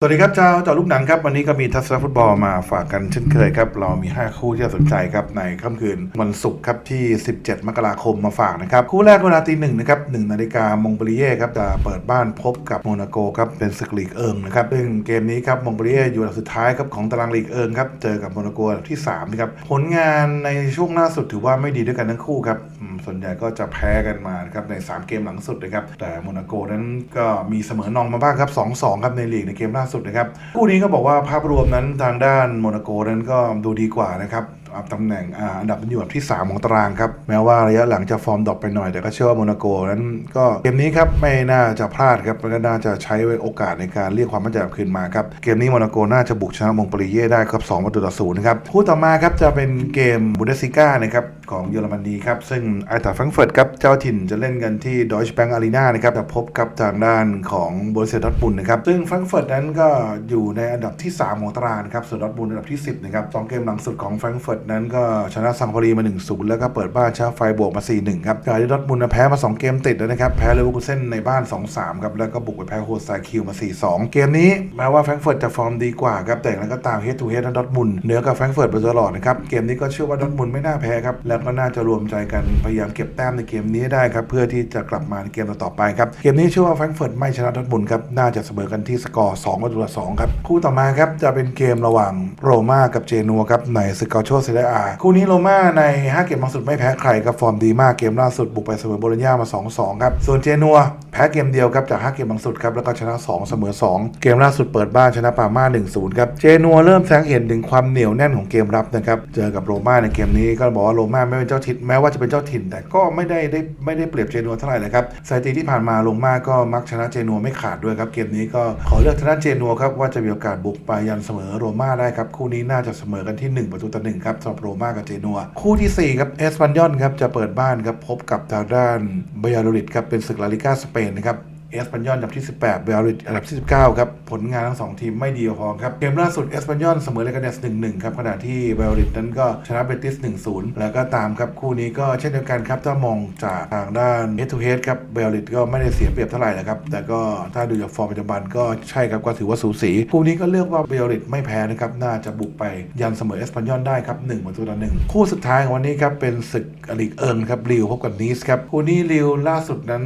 สวัสดีครับชาวเจอลูกหนังครับ วันนี้ก็มีทัศนฟุตบอลมาฝากกันเช่นเคยครับ เรามี 5 คู่ที่น่าสนใจครับ ในค่ำคืนวันศุกร์ครับที่ 17 มกราคมมาฝากนะครับ คู่แรกเวลาตีหนึ่งนะครับหนึ่งนาฬิกามงเปรีเย่ครับจะเปิดบ้านพบกับโมนาโกครับเป็นศึกลีกเอิงนะครับซึ่งเกมนี้ครับมงเปรีเย่อยู่อันดับสุดท้ายครับของตารางลีกเอิงครับเจอกับโมนาโกที่3นะครับผลงานในช่วงล่าสุดถือว่าไม่ดีด้วยกันทั้งคู่ครับส่วนใหญ่ก็จะแพ้กันมาครับใน 3 เกมหลังสุดนะครับแต่โมนาโกนั้นก็มีเสมอนองมาบ้างครับ2-2ครับในลีกในเกมล่าสุดนะครับคู่นี้ก็บอกว่าภาพรวมนั้นทางด้านโมนาโกนั้นก็ดูดีกว่านะครับ ตำแหน่งอ,อันดับมันอยู่อันดับที่ 3 ของตารางครับ แม้ว่าระยะหลังจะฟอร์มดรอปไปหน่อย แต่ก็เชื่อว่าโมนาโกนั้นก็เกมนี้ครับไม่น่าจะพลาดครับก็น่าจะใช้โอกาสในการเรียกความมั่นใจคืนมาครับ เกมนี้โมนาโกน่าจะบุกชนะมงปรีเย่ได้ครับ2ประตูต่อศูนย์นะครับคู่ต่อมาครับจะเป็นเกมบุนเดสซิก้านะครับของเยอรมนีครับซึ่งไอตาแฟรงเฟิร์ตครับเจ้าถิ่นจะเล่นกันที่ดอยช์แบงก์อารีนานะครับจะพบกับทางด้านของบรเซียดอร์ทมุนนะครับซึ่งแฟรงเฟิร์ตนั้นก็อยู่ในอันดับที่ 3 ของตารางครับส่วนดอร์ทมุนอันดับที่ 10นะครับสองเกมหลังสุดของแฟรงเฟิร์ตนั้นก็ชนะซังพารีมา 1-0 แล้วก็เปิดบ้านชนะไฟบวกมา 4-1 ครับขณะที่ดอทมุนแพ้มา 2 เกมติดแล้วนะครับ แพ้เลเวอร์คูเซ่นในบ้าน 2-3 ครับ แล้วก็บุกไปแพ้โฮสไซคิวมา 4-2 เกมนี้แม้ว่าแฟรงก์เฟิร์ตจะฟอร์มดีกว่าครับ แต่อย่างนั้นก็ตามเฮดทูเฮดนั้นดอทมุนเหนือกับแฟรงก์เฟิร์ตไปตลอดนะครับ เกมนี้ก็เชื่อว่าดอทมุนไม่น่าแพ้ครับ แล้วก็น่าจะรวมใจกันพยายามเก็บแต้มในเกมนี้ได้ครับ เพื่อที่จะกลับมาในเกมต่อไปครับ เกมนี้เชื่อว่าแฟรงก์เฟิร์ตไม่ชนะดอทมุนครับ น่าจะเสมอกันที่สกอร์2ประตูต่อ2ครับ คู่ต่อมาครับจะเป็นเกมระหว่างโรม่ากับเจนัวครับในสกอร์โชเซเรียอาคู่นี้โรม่าใน 5 เกมล่าสุดไม่แพ้ใครครับฟอร์มดีมากเกมล่าสุดบุกไปเสมอโบโลญญามา 2-2 ครับ ส่วนเจนัวแพ้เกมเดียวครับจาก 5 เกมลังสุดครับแล้วก็ชนะ 2 เสมอ 2 เกมล่าสุดเปิดบ้านชนะปาม่า 1-0 ครับเจนัวเริ่มแสงเห็นถึงความเหนียวแน่นของเกมรับนะครับเจอกับโรม่าในเกมนี้ก็บอกว่าโรม่าไม่เป็นเจ้าถิ่นแม้ว่าจะเป็นเจ้าถิ่น แต่ก็ไม่ได้ได้ไม่ได้เปรียบเจนัวเท่าไหร่เลยครับสถิติที่ผ่านมาโรม่าก็มักชนะเจนัวไม่ขาดด้วยครับเกมนี้ก็ขอเลือกชนะเจนัวครับว่าจะมีโอกาสบุกไปยันเสมอโรม่าได้ครับคู่นี้น่าจะเสมอกันที่ 1 ประตูต่อหนึ่งครับสำหรับโรม่ากับเจนัว คู่ที่สี่ครับเอสปันยอนครับจะเปิดบ้านครับพบกับทางด้านบยาโรลิดครับเป็นศึกลาลิก้าสเปนนะครับ เอสปันยอนอันดับที่ 18 เบลริดอันดับที่ 19 ครับ ผลงานทั้ง2ทีมไม่ดีพอครับ เกมล่าสุดเอสปันยอนเสมอเลกาเนส1-1 ครับ ขณะที่เบลริดนั้นก็ชนะเบติส 1-0 แล้วก็ตามครับ คู่นี้ก็เช่นเดียวกันครับ ถ้ามองจากทางด้าน head to head ครับ เบลริดก็ไม่ได้เสียเปรียบเท่าไหร่นะครับ แต่ก็ถ้าดูจากฟอร์มปัจจุบันก็ใช่ครับ ก็ถือว่าสูสี คู่นี้ก็เลือกว่าเบลริดไม่แพ้นะครับ น่าจะบุกไปยันเสมอเอสปันยอนได้ครับ1ประตูต่อ1คู่สุดท้ายของวันนี้ครับเป็นศึกลีกเอิงครับลิวพบกับนีสครับคู่นี้ลิวล่าสุดนั้น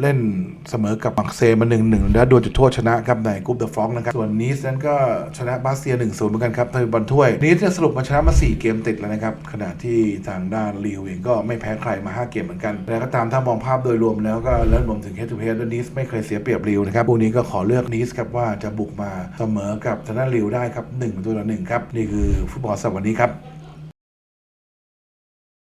เล่นสมอกับมักเซมา1 1และโดนจุดโทษชนะครับในกรุ๊ปเดอะฟรองนะครับ ส่วนนีสนั้นก็ชนะบาสเซีย1-0เหมือนกันครับในบอลถ้วยนีสเนี่ยสรุปมาชนะมา 4 เกมติดแล้วนะครับ ขณะที่ทางด้านลิวเองก็ไม่แพ้ใครมา 5 เกมเหมือนกันแต่ก็ตามถ้ามองภาพโดยรวมแล้วก็แล้วรวมถึงเฮดทูเฮดนีสไม่เคยเสียเปรียบลิวนะครับคู่นี้ก็ขอเลือกนีสครับว่าจะบุกมาเสมอกับทางด้านลิวได้ครับ1ประตูต่อ1ครับนี่คือฟุตบอลสัปดาห์วันนี้ครับ